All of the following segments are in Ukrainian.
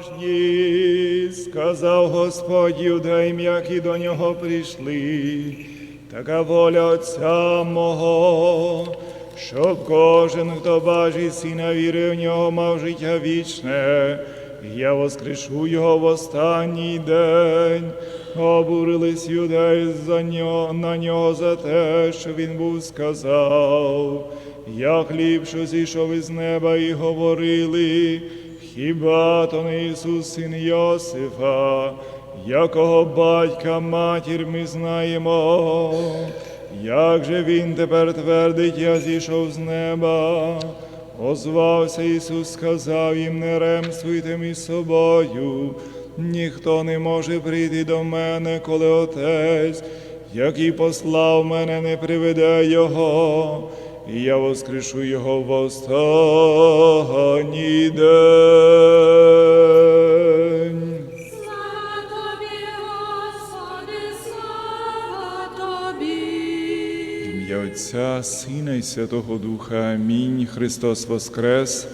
поважні, сказав Господь юдеям, які до нього прийшли, така воля Отця мого, щоб кожен, хто бачить сина віри в нього, мав життя вічне. Я воскрешу його в останній день. Обурились юдеї за нього, на нього за те, що він був сказав. Я хліб, що зійшов із неба, і говорили, хіба то не Ісус, син Йосифа, якого батька матір ми знаємо. Як же він тепер твердить, я зійшов з неба? Озвався Ісус, сказав їм, не ремствуйте між собою, ніхто не може прийти до мене, коли Отець, який послав мене, не приведе Його, і я воскрешу Його в останній день. Слава тобі, Господи, слава тобі. Ім'я Отця, Сина і Святого Духа. Амінь. Христос Воскрес.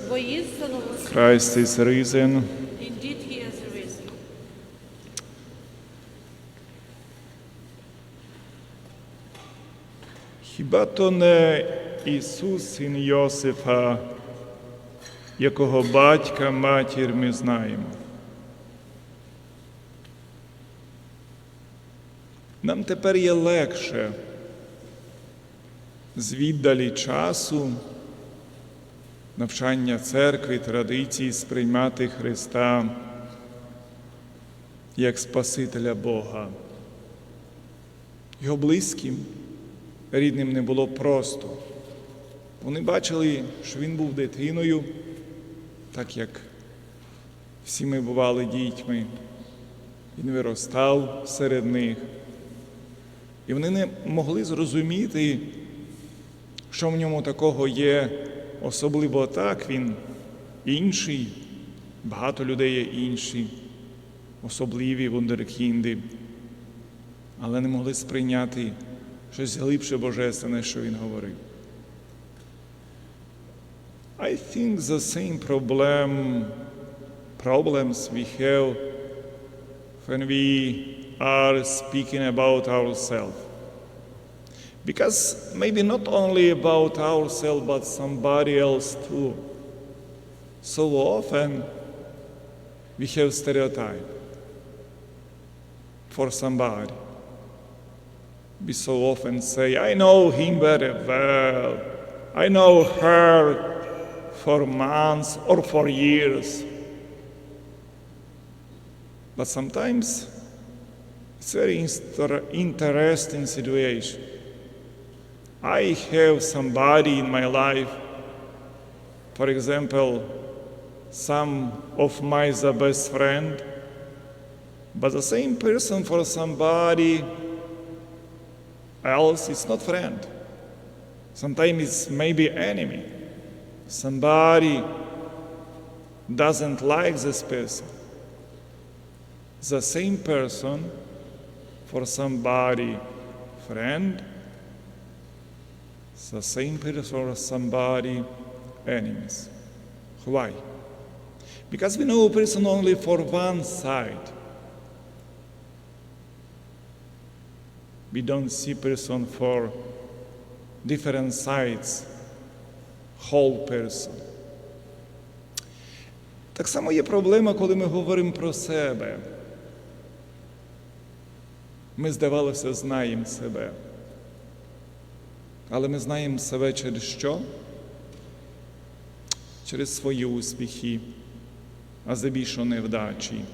Christ is risen. Indeed he is risen. Хіба то не Ісус, син Йосифа, якого батька, матір ми знаємо? Нам тепер є легше з віддалі часу, навчання церкви, традицій сприймати Христа як Спасителя Бога. Його близьким рідним не було просто. Вони бачили, що він був дитиною, так як всі ми бували дітьми. Він виростав серед них. І вони не могли зрозуміти, що в ньому такого є, особливо так він інший, багато людей є інші, особливі вундеркінди, але не могли сприйняти щось глибше божественне, що він говорив. I think the same problem, problems we have when we are speaking about ourselves. Because maybe not only about ourselves, but somebody else too. So often we have stereotype for somebody. We so often say, I know him very well. I know her for months or for years. But sometimes it's a very inter- interesting situation. I have somebody in my life, for example, some of my the best friend, but the same person for somebody else is not friend. Sometimes it's maybe enemy. Somebody doesn't like this person. The same person for somebody friend, the same person for somebody enemies. Why? Because we know a person only for one side. We don't see person for different sides, whole person. Так само є проблема, коли ми говоримо про себе. Ми, здавалося, знаємо себе. Але ми знаємо себе через що? Через свої успіхи, а здебільшого невдачі,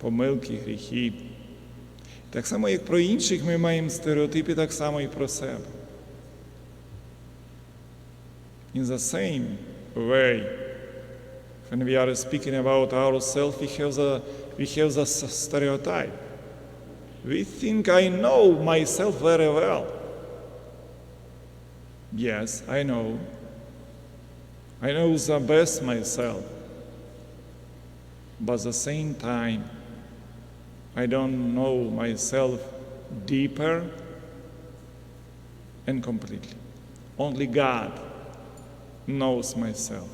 помилки, гріхи. Так само, як про інших ми маємо стереотипи, так само і про себе. In the same way, when we are speaking about ourselves, we have the, we have the stereotype. We think I know myself very well. Yes, I know. I know the best myself. But at the same time, I don't know myself deeper and completely. Only God knows myself.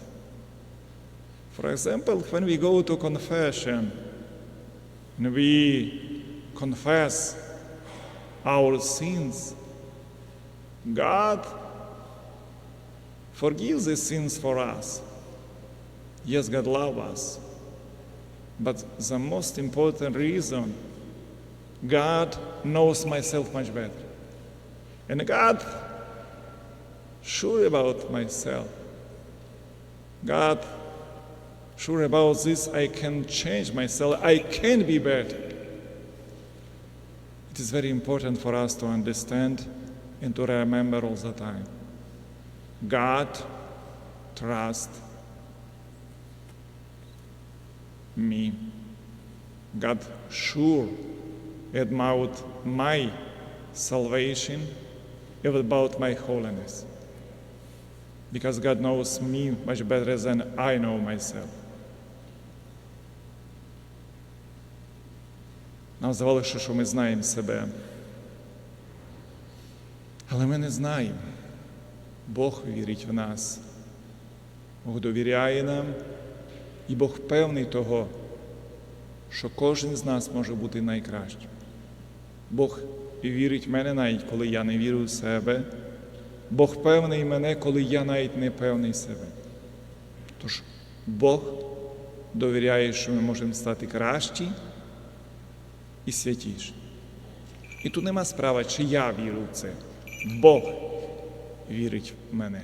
For example, when we go to confession and we confess our sins, God forgives the sins for us. Yes, God loves us. But the most important reason, God knows myself much better. And God sure about myself. God sure about this I can change myself. I can be better. It is very important for us to understand and to remember all the time. God trust me. God sure about my salvation about my holiness. Because God knows me much better than I know myself. Нам здавалося, що ми знаємо себе. Але ми не знаємо. Бог вірить в нас. Бог довіряє нам, і Бог певний того, що кожен з нас може бути найкращим. Бог вірить в мене навіть коли я не вірю в себе. Бог певний мене, коли я навіть не певний себе. Тож Бог довіряє, що ми можемо стати кращі і святіші. І тут нема справа, чи я вірю в це. Бог вірить в мене.